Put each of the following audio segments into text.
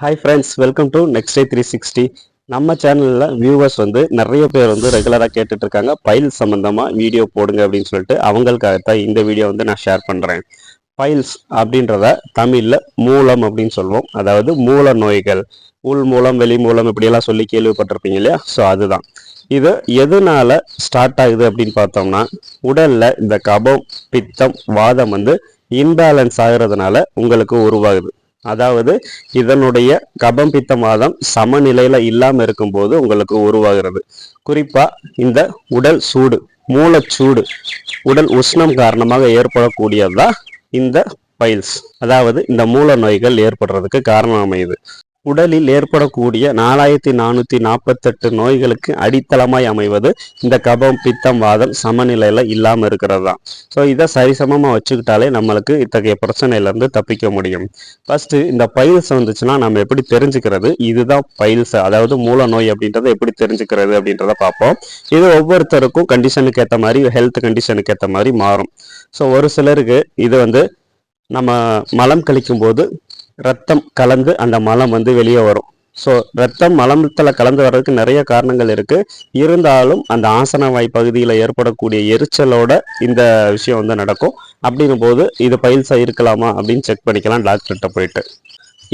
Hi friends welcome to next day three sixty நம்ம சேனலில் viewers வந்து நிறைய பேர் வந்து ரெகுலராக கேட்டுட்டு இருக்காங்க பைல் சம்மந்தமாக வீடியோ போடுங்க அப்படின்னு சொல்லிட்டு அவங்களுக்காகத்தான் இந்த வீடியோ வந்து நான் ஷேர் பண்ணுறேன் பைல்ஸ் அப்படின்றத தமிழில் மூலம் அப்படின்னு சொல்லுவோம் அதாவது மூல நோய்கள் உள் மூலம் வெளி மூலம் இப்படியெல்லாம் சொல்லி கேள்விப்பட்டிருப்பீங்க இல்லையா? ஸோ அதுதான். இது எதனால ஸ்டார்ட் ஆகுது அப்படின்னு பார்த்தோம்னா உடலில் இந்த கபம் பித்தம் வாதம் வந்து இம்பேலன்ஸ் ஆகுறதுனால உங்களுக்கு உருவாகுது. அதாவது இதனுடைய கபம் பித்த மாதம் சமநிலையில இல்லாம இருக்கும்போது உங்களுக்கு உருவாகிறது. குறிப்பா இந்த உடல் சூடு மூலச்சூடு உடல் உஷ்ணம் காரணமாக ஏற்படக்கூடியதுதான் இந்த பைல்ஸ். அதாவது இந்த மூல நோய்கள் ஏற்படுறதுக்கு காரணம் அமையுது. உடலில் ஏற்படக்கூடிய நாலாயிரத்தி நானூத்தி நாற்பத்தெட்டு நோய்களுக்கு அடித்தளமாய் அமைவது இந்த கபம் பித்தம் வாதம் சமநிலையில இல்லாம இருக்கிறது தான் ஸோ இதை சரிசமமா வச்சுக்கிட்டாலே நம்மளுக்கு இத்தகைய பிரச்சனையில இருந்து தப்பிக்க முடியும். ஃபர்ஸ்ட் இந்த பைல்ஸ் வந்துச்சுன்னா நம்ம எப்படி தெரிஞ்சுக்கிறது? இதுதான் பைல்ஸ் அதாவது மூல நோய் அப்படின்றத எப்படி தெரிஞ்சுக்கிறது அப்படின்றத பார்ப்போம். இது ஒவ்வொருத்தருக்கும் கண்டிஷனுக்கு ஏற்ற மாதிரி ஹெல்த் கண்டிஷனுக்கு ஏற்ற மாதிரி மாறும். ஸோ ஒரு சிலருக்கு இது வந்து நம்ம மலம் கழிக்கும் போது ரத்தம் கலந்து அந்த மலம் வந்து வெளியே வரும். ஸோ ரத்தம் மலத்தில் கலந்து வர்றதுக்கு நிறைய காரணங்கள் இருக்கு. இருந்தாலும் அந்த ஆசன வாய் பகுதியில் ஏற்படக்கூடிய எரிச்சலோட இந்த விஷயம் வந்து நடக்கும். அப்படிங்கும் போது இது பயில்ஸாக இருக்கலாமா அப்படின்னு செக் பண்ணிக்கலாம் டாக்டர்கிட்ட போயிட்டு.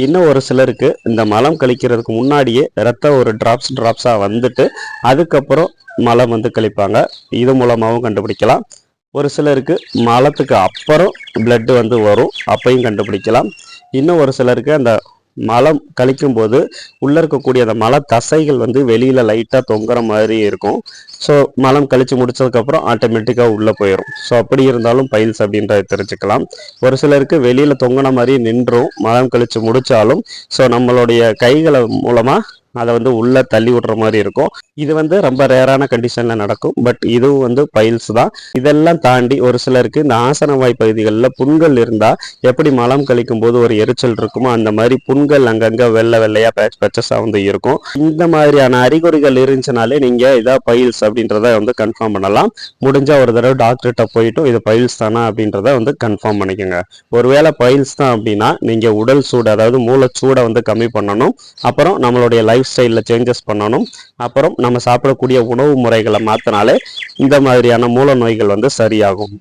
இன்னும் ஒரு சிலருக்கு இந்த மலம் கழிக்கிறதுக்கு முன்னாடியே ரத்தம் ஒரு டிராப்ஸ் டிராப்ஸாக வந்துட்டு அதுக்கப்புறம் மலம் வந்து கழிப்பாங்க. இது மூலமாகவும் கண்டுபிடிக்கலாம். ஒரு சிலருக்கு மலத்துக்கு அப்புறம் பிளட்டு வந்து வரும். அப்பையும் கண்டுபிடிக்கலாம். இன்னும் ஒரு சிலருக்கு அந்த மலம் கழிக்கும் போது உள்ள இருக்கக்கூடிய அந்த மல தசைகள் வந்து வெளியில லைட்டா தொங்குற மாதிரி இருக்கும். ஸோ மலம் கழிச்சு முடிச்சதுக்கு அப்புறம் ஆட்டோமேட்டிக்கா உள்ள போயிடும் ஸோ அப்படி இருந்தாலும் பைல்ஸ் அப்படின்றத தெரிஞ்சுக்கலாம். ஒரு சிலருக்கு வெளியில தொங்கின மாதிரி நின்றும் மலம் கழிச்சு முடிச்சாலும். ஸோ நம்மளுடைய கைகளை மூலமா அதை வந்து உள்ளே தள்ளி விடுற மாதிரி இருக்கும். இது வந்து ரொம்ப ரேரான கண்டிஷனில் நடக்கும். பட் இதுவும் வந்து பைல்ஸ் தான். இதெல்லாம் தாண்டி ஒரு சிலருக்கு இந்த ஆசனவாய் பகுதிகளில் புண்கள் இருந்தால் எப்படி மலம் கழிக்கும் போது ஒரு எரிச்சல் இருக்குமோ அந்த மாதிரி புண்கள் அங்கங்கே வெள்ளை வெள்ளையாக பேட்ச் பேச்சஸாக வந்து இருக்கும். இந்த மாதிரியான அறிகுறிகள் இருந்துச்சுனாலே நீங்கள் இதா பைல்ஸ் அப்படின்றத வந்து கன்ஃபார்ம் பண்ணலாம். முடிஞ்சால் ஒரு தடவை டாக்டர்கிட்ட போயிட்டும் இது பைல்ஸ் தானா அப்படின்றத வந்து கன்ஃபார்ம் பண்ணிக்கோங்க. ஒருவேளை பைல்ஸ் தான் அப்படின்னா நீங்கள் உடல் சூடு அதாவது மூளை சூடை வந்து கம்மி பண்ணணும். அப்புறம் நம்மளுடைய லைஃப் ஸ்டைலில் சேஞ்சஸ் பண்ணணும். அப்புறம் நம்ம சாப்பிடக்கூடிய உணவு முறைகளை மாற்றினாலே இந்த மாதிரியான மூல நோய்கள் வந்து சரியாகும்.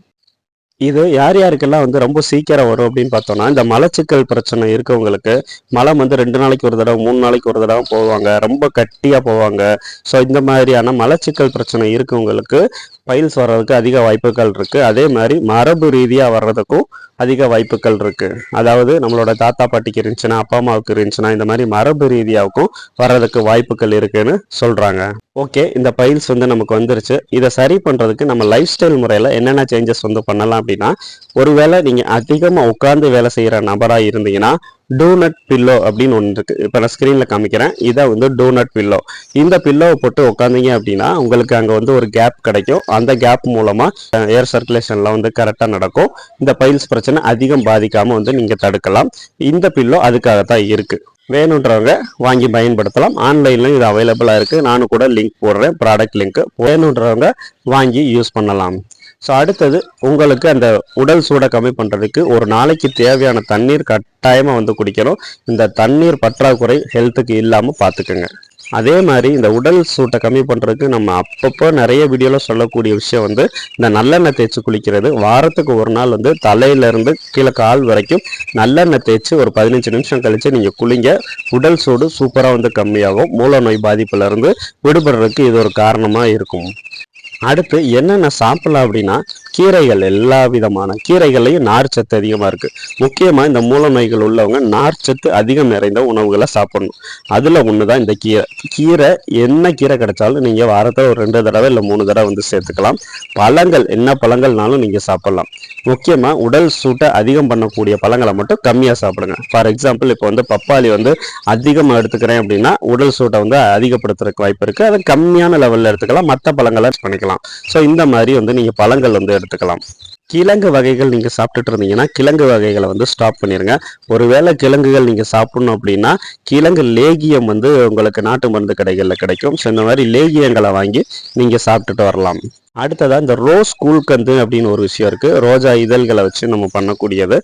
இது யார் யாருக்கெல்லாம் வந்து ரொம்ப சீக்கிரம் வரும் அப்படின்னு பார்த்தோம்னா இந்த மலச்சிக்கல் பிரச்சனை இருக்கவங்களுக்கு மலம் வந்து ரெண்டு நாளைக்கு ஒரு தடவை மூணு நாளைக்கு ஒரு தடவை போவாங்க. ரொம்ப கட்டியாக போவாங்க. ஸோ இந்த மாதிரியான மலச்சிக்கல் பிரச்சனை இருக்கவங்களுக்கு பைல்ஸ் வர்றதுக்கு அதிக வாய்ப்புகள் இருக்குது அதே மாதிரி மரபு ரீதியாக வர்றதுக்கும் அதிக வாய்ப்புகள் இருக்குது அதாவது நம்மளோட தாத்தா பாட்டிக்கு இருந்துச்சுன்னா அப்பா அம்மாவுக்கு இருந்துச்சுன்னா இந்த மாதிரி மரபு ரீதியாவுக்கும் வர்றதுக்கு வாய்ப்புகள் இருக்குன்னு சொல்கிறாங்க ஓகே இந்த பைல்ஸ் வந்து நமக்கு வந்துருச்சு. இதை சரி பண்ணுறதுக்கு நம்ம லைஃப் ஸ்டைல் முறையில் என்னென்ன சேஞ்சஸ் வந்து பண்ணலாம் அப்படின்னா ஒருவேளை நீங்கள் அதிகமாக உட்கார்ந்து வேலை செய்கிற நபராக இருந்தீங்கன்னா டோனட் பில்லோ அப்படின்னு ஒன்று இருக்குது இப்போ நான் ஸ்க்ரீனில் காமிக்கிறேன். இதை வந்து டோனட் பில்லோ இந்த பில்லோவை போட்டு உட்காந்தீங்க அப்படின்னா உங்களுக்கு அங்கே வந்து ஒரு கேப் கிடைக்கும். அந்த கேப் மூலமாக ஏர் சர்க்குலேஷன்லாம் வந்து கரெக்டாக நடக்கும். இந்த பைல்ஸ் பிரச்சனை அதிகம் பாதிக்காமல் வந்து நீங்கள் தடுக்கலாம். இந்த பில்லோ அதுக்காகத்தான் இருக்குது வேணுன்றவங்க வாங்கி பயன்படுத்தலாம். ஆன்லைன்லையும் இது அவைலபிளாக இருக்குது நானும் கூட லிங்க் போடுறேன். ப்ராடக்ட் லிங்க் வேணுன்றவங்க வாங்கி யூஸ் பண்ணலாம். ஸோ அடுத்தது உங்களுக்கு அந்த உடல் சூடை கம்மி பண்ணுறதுக்கு ஒரு நாளைக்கு தேவையான தண்ணீர் கட்டாயமாக வந்து குடிக்கணும். இந்த தண்ணீர் பற்றாக்குறை ஹெல்த்துக்கு இல்லாமல் பார்த்துக்குங்க அதே மாதிரி இந்த உடல் சூட்டை கம்மி பண்ணுறதுக்கு நம்ம அப்பப்போ நிறைய வீடியோவில் சொல்லக்கூடிய விஷயம் வந்து இந்த நல்லெண்ணெய் தேய்ச்சி குளிக்கிறது. வாரத்துக்கு ஒரு நாள் வந்து தலையிலேருந்து கீழே கால் வரைக்கும் நல்லெண்ணெய் தேய்ச்சி ஒரு பதினஞ்சு நிமிஷம் கழித்து நீங்கள் குளிங்க. உடல் சூடு சூப்பராக வந்து கம்மியாகும். மூல நோய் பாதிப்புலேருந்து விடுபடுறதுக்கு இது ஒரு காரணமாக இருக்கும். அடுத்து என்னென்ன சாப்பிடலாம் அப்படின்னா கீரைகள் எல்லா விதமான கீரைகள்லையும் நார்ச்சத்து அதிகமாக இருக்குது முக்கியமாக இந்த மூல நோய்கள் உள்ளவங்க நார்ச்சத்து அதிகம் நிறைந்த உணவுகளை சாப்பிடணும். அதில் ஒன்று தான் இந்த கீரை. கீரை என்ன கீரை கிடைச்சாலும் நீங்கள் வாரத்தில் ஒரு ரெண்டு தடவை இல்லை மூணு தடவை வந்து சேர்த்துக்கலாம். பழங்கள் என்ன பழங்கள்னாலும் நீங்கள் சாப்பிட்லாம். முக்கியமாக உடல் சூட்டை அதிகம் பண்ணக்கூடிய பழங்களை மட்டும் கம்மியாக சாப்பிடுங்க. ஃபார் எக்ஸாம்பிள் இப்போ வந்து பப்பாளி வந்து அதிகமாக எடுத்துக்கிறேன் அப்படின்னா உடல் சூட்டை வந்து அதிகப்படுத்துறதுக்கு வாய்ப்பு இருக்குது அதை கம்மியான லெவலில் எடுத்துக்கலாம். மற்ற பழங்களை பண்ணிக்கலாம். ஸோ இந்த மாதிரி வந்து நீங்கள் பழங்கள் வந்து எடுத்துக்கலாம். கிழங்கு வகைகள் நீங்கள் சாப்பிட்டுட்டு இருந்தீங்கன்னா கிழங்கு வகைகளை வந்து ஸ்டாப் பண்ணிடுங்க ஒருவேளை கிழங்குகள் நீங்கள் சாப்பிடணும் அப்படின்னா கிழங்கு லேகியம் வந்து உங்களுக்கு நாட்டு மருந்து கடைகளில் கிடைக்கும். ஸோ இந்த மாதிரி லேகியங்களை வாங்கி நீங்கள் சாப்பிட்டுட்டு வரலாம். அடுத்ததாக இந்த ரோஸ் கூழ்கந்து அப்படின்னு ஒரு விஷயம் இருக்குது ரோஜா இதழ்களை வச்சு நம்ம பண்ணக்கூடியது.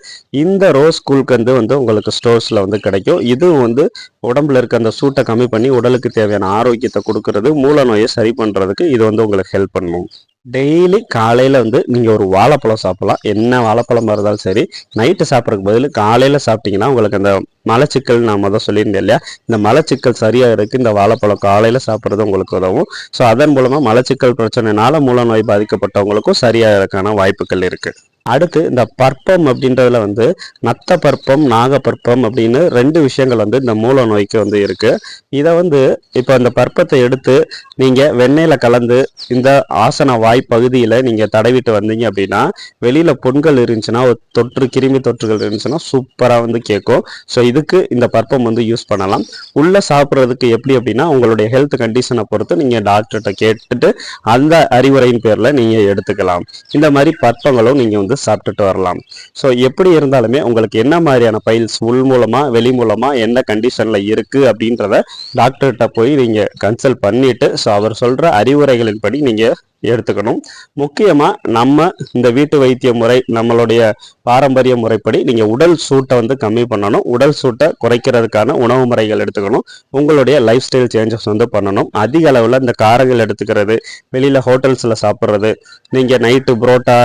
இந்த ரோஸ் கூழ்கந்து வந்து உங்களுக்கு ஸ்டோர்ஸில் வந்து கிடைக்கும். இதுவும் வந்து உடம்புல இருக்க அந்த சூட்டை கம்மி பண்ணி உடலுக்கு தேவையான ஆரோக்கியத்தை கொடுக்கறது மூல நோயை சரி பண்ணுறதுக்கு இது வந்து உங்களுக்கு ஹெல்ப் பண்ணும். டெய்லி காலையில் வந்து நீங்கள் ஒரு வாழைப்பழம் சாப்பிட்லாம். என்ன வாழைப்பழமாக இருந்தாலும் சரி நைட்டு சாப்பிட்றதுக்கு பதில் காலையில் சாப்பிட்டீங்கன்னா உங்களுக்கு அந்த மலச்சிக்கல் நான் தான் சொல்லியிருந்தேன் இல்லையா? இந்த மலச்சிக்கல் சரியாக இருக்குது இந்த வாழைப்பழம் காலையில் சாப்பிட்றது உங்களுக்கு உதவும். ஸோ அதன் மூலமாக மலச்சிக்கல் பிரச்சனைனால மூல நோய் பாதிக்கப்பட்டவங்களுக்கும் இருக்கான வாய்ப்புகள் இருக்குது அடுத்து இந்த பற்பம் அப்படின்றதுல வந்து நத்த பற்பம் நாகப்பற்பம் அப்படின்னு ரெண்டு விஷயங்கள் வந்து இந்த மூல நோய்க்கு வந்து இருக்கு. இதை வந்து இப்போ அந்த பற்பத்தை எடுத்து நீங்க வெண்ணெயில கலந்து இந்த ஆசன வாய் பகுதியில நீங்க தடவிட்டு வந்தீங்க அப்படின்னா வெளியில புண்கள் இருந்துச்சுன்னா ஒரு தொற்று கிருமி தொற்றுகள் இருந்துச்சுன்னா சூப்பரா வந்து கேட்கும். ஸோ இதுக்கு இந்த பற்பம் வந்து யூஸ் பண்ணலாம். உள்ள சாப்பிட்றதுக்கு எப்படி அப்படின்னா உங்களுடைய ஹெல்த் கண்டிஷனை பொறுத்து நீங்க டாக்டர்கிட்ட கேட்டுட்டு அந்த அறிவுரையின் பேர்ல நீங்க எடுத்துக்கலாம். இந்த மாதிரி பற்பங்களும் நீங்க வந்து சாப்பிட்டுட்டு வரலாம். ஸோ எப்படி இருந்தாலுமே உங்களுக்கு என்ன மாதிரியான பைல்ஸ் உள் மூலமா வெளி மூலமா என்ன கண்டிஷன்ல இருக்கு அப்படின்றத டாக்டர்கிட்ட போய் நீங்க கன்சல்ட் பண்ணிட்டு ஸோ அவர் சொல்ற அறிவுரைகளின்படி நீங்க எடுத்துக்கணும். முக்கியமாக நம்ம இந்த வீட்டு வைத்திய முறை நம்மளுடைய பாரம்பரிய முறைப்படி நீங்கள் உடல் சூட்டை வந்து கம்மி பண்ணணும். உடல் சூட்டை குறைக்கிறதுக்கான உணவு முறைகள் எடுத்துக்கணும். உங்களுடைய லைஃப் ஸ்டைல் சேஞ்சஸ் வந்து பண்ணணும். அதிக அளவில் இந்த காரங்கள் எடுத்துக்கிறது வெளியில் ஹோட்டல்ஸில் சாப்பிட்றது நீங்கள் நைட்டு புரோட்டா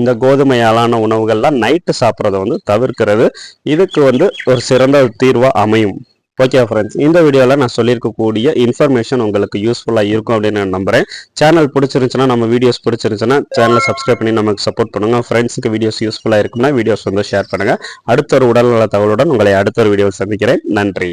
இந்த கோதுமையாலான உணவுகள்லாம் நைட்டு சாப்பிட்றத வந்து தவிர்க்கிறது. இதுக்கு வந்து ஒரு சிறந்த தீர்வாக அமையும். ஓகே ஃப்ரெண்ட்ஸ் இந்த வீடியோவில் நான் சொல்லியிருக்கக்கூடிய இன்ஃபர்மேஷன் உங்களுக்கு யூஸ்ஃபுல்லாக இருக்கும் அப்படின்னு நான் நம்புகிறேன் சேனல் பிடிச்சிருந்துச்சுன்னா நம்ம வீடியோஸ் பிடிச்சிருந்துச்சுன்னா சேனலை சப்ஸ்கிரைப் பண்ணி நமக்கு சப்போர்ட் பண்ணுங்கள் ஃப்ரெண்ட்ஸுக்கு வீடியோஸ் யூஸ்ஃபுல்லாக இருக்கும்னா வீடியோஸ் வந்து ஷேர் பண்ணுங்கள் அடுத்த ஒரு உடல்நல தகவலுடன் உங்களை அடுத்த ஒரு வீடியோவில் சந்திக்கிறேன். நன்றி.